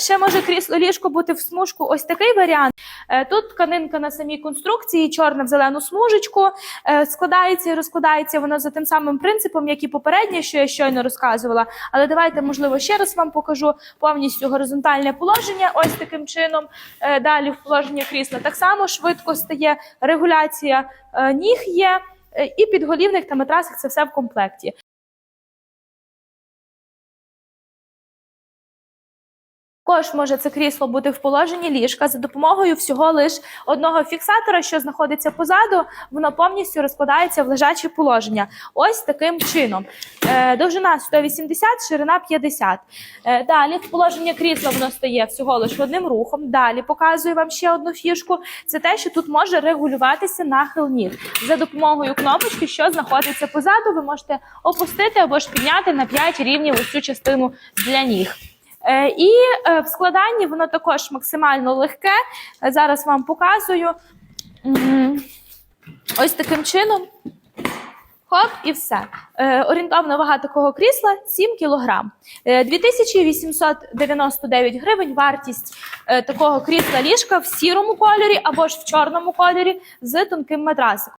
Ще може крісло ліжко бути в смужку. Ось такий варіант. Е, Тут тканинка на самій конструкції, чорна в зелену смужечку. Е, Складається і розкладається воно за тим самим принципом, як і попереднє, що я щойно розказувала. Але давайте, можливо, ще раз вам покажу повністю горизонтальне положення. Ось таким чином. Е, Далі в положення крісла так само швидко стає регуляція ніг є. І підголівник та матрасик це все в комплекті. Також може це крісло бути в положенні ліжка за допомогою всього лиш одного фіксатора, що знаходиться позаду, воно повністю розкладається в лежаче положення. Ось таким чином. Е, довжина 180, ширина 50. Е, далі в положення крісла воно стає всього лиш одним рухом. Далі показую вам ще одну фішку. Це те, що тут може регулюватися нахил ніг. За допомогою кнопочки, що знаходиться позаду, ви можете опустити або ж підняти на 5 рівнів ось частину для ніг. Е, І е, в складанні воно також максимально легке. Е, Зараз вам показую. Ось таким чином. Хоп, і все. Орієнтовна вага такого крісла 7 кг. Е, 2899 гривень вартість такого крісла ліжка в сірому кольорі або ж в чорному кольорі з тонким матрасиком.